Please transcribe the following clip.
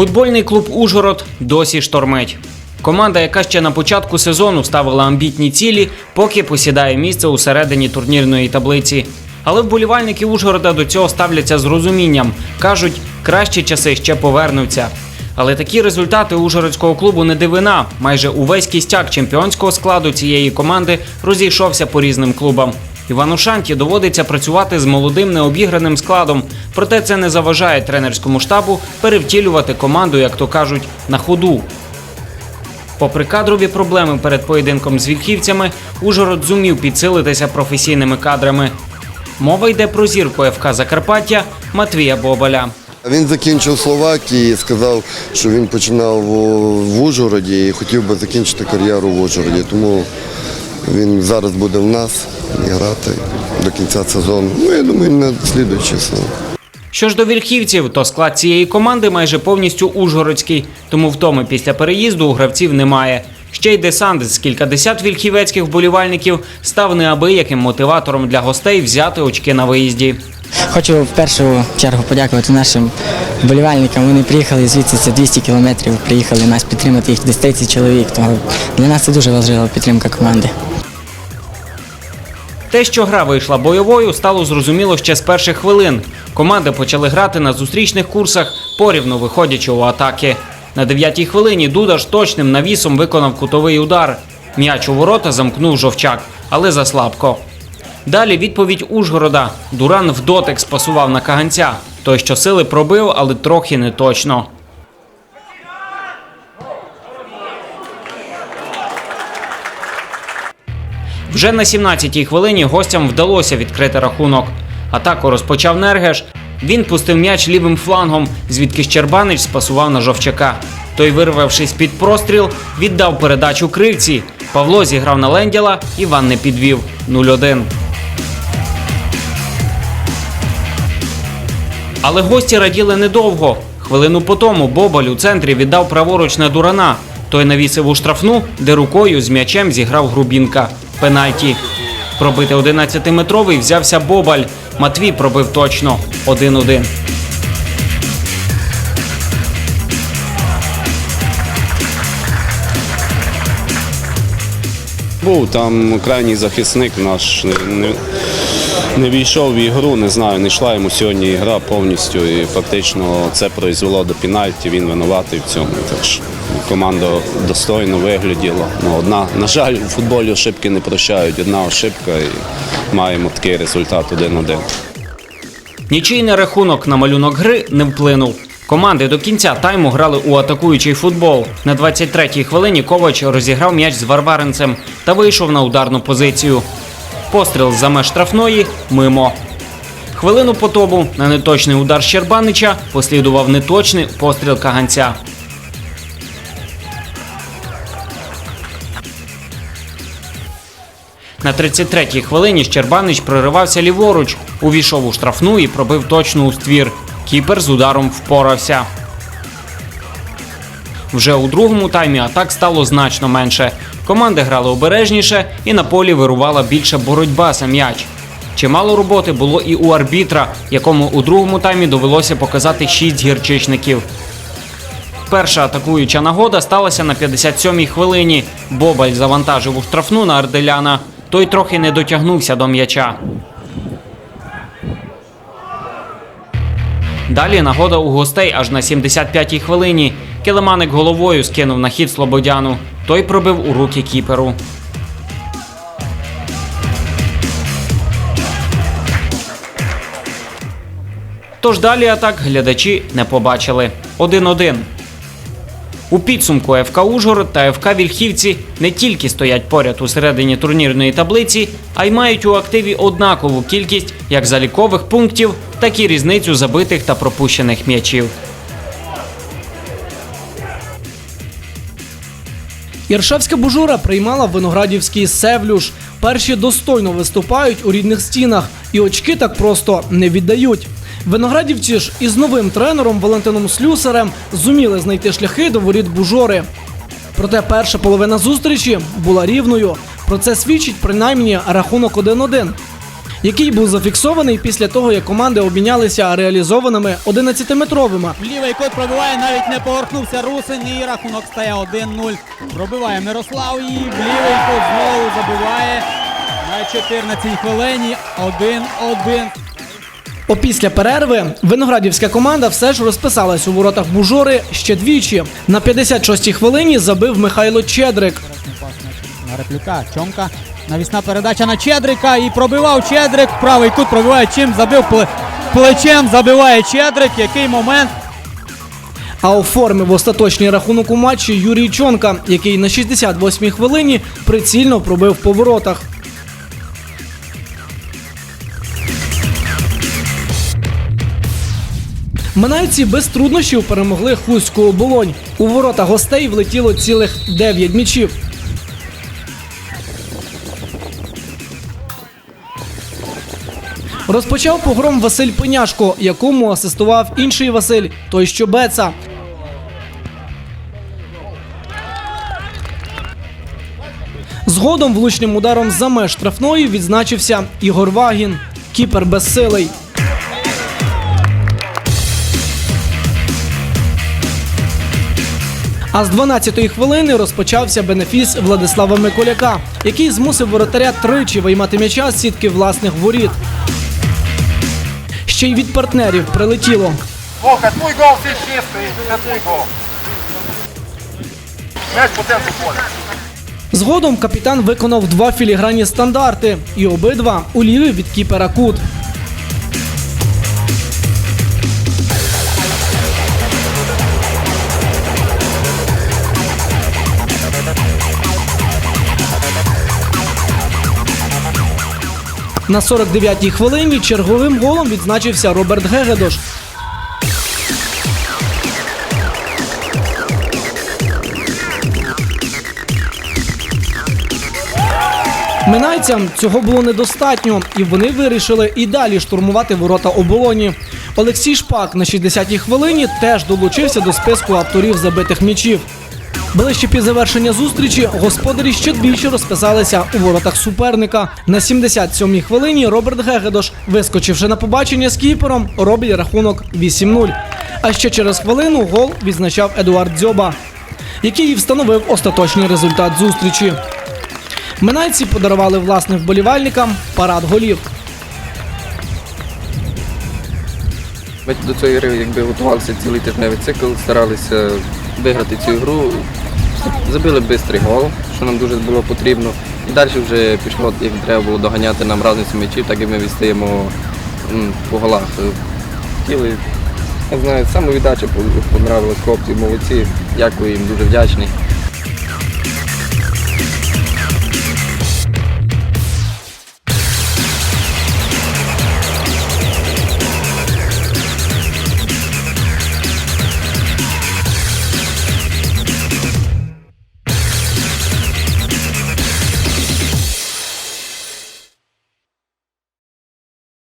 Футбольний клуб Ужгород досі штормить. Команда, яка ще на початку сезону ставила амбітні цілі, поки посідає місце у середині турнірної таблиці. Але вболівальники Ужгорода до цього ставляться з розумінням. кажуть, кращі часи ще повернуться. Але такі результати ужгородського клубу не дивина. Майже увесь кістяк чемпіонського складу цієї команди розійшовся по різним клубам. Івану Шанті доводиться працювати з молодим необіграним складом, проте це не заважає тренерському штабу перевтілювати команду, як то кажуть, на ходу. Попри кадрові проблеми перед поєдинком з вільхівцями, Ужгород зумів підсилитися професійними кадрами. Мова йде про зірку ФК Закарпаття Матвія Бобаля. Він закінчив Словакії і сказав, що він починав в Ужгороді і хотів би закінчити кар'єру в Ужгороді. Тому він зараз буде в нас і грати до кінця сезону. Ну, я думаю, на слідуючий сезон. Що ж до вільхівців, то склад цієї команди майже повністю ужгородський, тому втоми після переїзду у гравців немає. Ще й десант з кількадесят вільхівецьких вболівальників став неабияким мотиватором для гостей взяти очки на виїзді. Хочу в першу чергу подякувати нашим вболівальникам. Вони приїхали звідси це 200 кілометрів. Приїхали нас підтримати їх десь 30 чоловік. Тому для нас це дуже важлива підтримка команди. Те, що гра вийшла бойовою, стало зрозуміло ще з перших хвилин. Команди почали грати на зустрічних курсах, порівну виходячи у атаки. На дев'ятій хвилині Дудаш точним навісом виконав кутовий удар. М'яч у ворота замкнув жовчак, але заслабко. Далі відповідь Ужгорода. Дуран в дотик спасував на каганця. Той щосили пробив, але трохи не точно. Вже на 17-й хвилині гостям вдалося відкрити рахунок. Атаку розпочав Нергеш. Він пустив м'яч лівим флангом, звідки Щербанич спасував на жовчака. Той, вирвавшись під простріл, віддав передачу кривці. Павло зіграв на Лендяла, Іван не підвів 0-1. Але гості раділи недовго. Хвилину по тому Бобаль у центрі віддав праворуч на Дурана. Той навісив у штрафну, де рукою з м'ячем зіграв Грубінка. Пенальті. Пробити 11-метровий взявся Бобаль. Матвій пробив точно 1-1. Був там крайній захисник наш не, не, не війшов в ігру, не знаю, не йшла йому сьогодні ігра повністю. І фактично це призвело до пенальті, він винуватий в цьому. Так що команда достойно вигляділа. Ну, одна, на жаль, у футболі ошибки не прощають. Одна ошибка і маємо такий результат 1-1. Нічийний рахунок на малюнок гри не вплинув. Команди до кінця тайму грали у атакуючий футбол. На 23-й хвилині Ковач розіграв м'яч з Варваренцем та вийшов на ударну позицію. Постріл за меж штрафної мимо. Хвилину по тому на неточний удар Щербанича послідував неточний постріл Каганця. На 33-й хвилині Щербанич проривався ліворуч, увійшов у штрафну і пробив точно у ствір. Кіпер з ударом впорався. Вже у другому таймі атак стало значно менше. Команди грали обережніше і на полі вирувала більше боротьба за м'яч. Чимало роботи було і у арбітра, якому у другому таймі довелося показати 6 гірчичників. Перша атакуюча нагода сталася на 57-й хвилині. Бобаль завантажив у штрафну на Арделяна. Той трохи не дотягнувся до м'яча. Далі нагода у гостей аж на 75-й хвилині. Келеманик головою скинув на хід Слободяну. Той пробив у руки кіперу. Тож далі атак глядачі не побачили. 1-1. У підсумку ФК Ужгород та ФК Вільхівці не тільки стоять поряд у середині турнірної таблиці, а й мають у активі однакову кількість як залікових пунктів, так і різницю забитих та пропущених м'ячів. Іршавська бужура приймала виноградівський Севлюш. Перші достойно виступають у рідних стінах і очки так просто не віддають. Виноградівці ж із новим тренером Валентином Слюсарем зуміли знайти шляхи до воріт бужори. Проте перша половина зустрічі була рівною. Про це свідчить принаймні рахунок 1-1. Який був зафіксований після того, як команди обмінялися реалізованими 11-метровими. Лівий кут пробиває, навіть не повернувся Русин і рахунок стає 1-0. Пробиває Мирослав і в лівий кут знову забиває на 14 хвилині 1-1. Опісля перерви виноградівська команда все ж розписалась у воротах Бужори ще двічі. На 56-й хвилині забив Михайло Чедрик. Реплюка, Чомка. Навісна передача на Чедрика і пробивав Чедрик. Правий кут пробиває чим, забив плечем, забиває Чедрик. Який момент? А оформив остаточний рахунок у матчі Юрій Чонка, який на 68-й хвилині прицільно пробив по воротах. Минайці без труднощів перемогли Хуську оболонь. У ворота гостей влетіло цілих 9 м'ячів. Розпочав погром Василь Пеняшко, якому асистував інший Василь, той що Беца. Згодом влучним ударом за меж штрафної відзначився Ігор Вагін, кіпер безсилий. А з 12-ї хвилини розпочався бенефіс Владислава Миколяка, який змусив воротаря тричі виймати м'яча з сітки власних воріт. Ще й від партнерів прилетіло. Вовка, твій гол все чистий, це твій гол. М'яч по центру поля. Згодом капітан виконав два філігранні стандарти, і обидва у лівий від кіпера кут. На 49-й хвилині черговим голом відзначився Роберт Гегедош. Минайцям цього було недостатньо, і вони вирішили і далі штурмувати ворота оболоні. Олексій Шпак на 60-й хвилині теж долучився до списку авторів забитих м'ячів. Ближче під завершення зустрічі господарі ще двічі розписалися у воротах суперника. На 77-й хвилині Роберт Гегедош, вискочивши на побачення з кіпером, робить рахунок 8-0. А ще через хвилину гол відзначав Едуард Дзьоба, який і встановив остаточний результат зустрічі. Минайці подарували власним вболівальникам парад голів. Ми до цієї гри якби готувалися цілий тижневий цикл, старалися виграти цю гру. Забили швидкий гол, що нам дуже було потрібно. І далі вже пішло, як треба було доганяти нам разницю м'ячів, так і ми відстаємо по голах. Хотіли, я знаю, самовіддача понравилась хлопці, молодці. Дякую їм, дуже вдячний.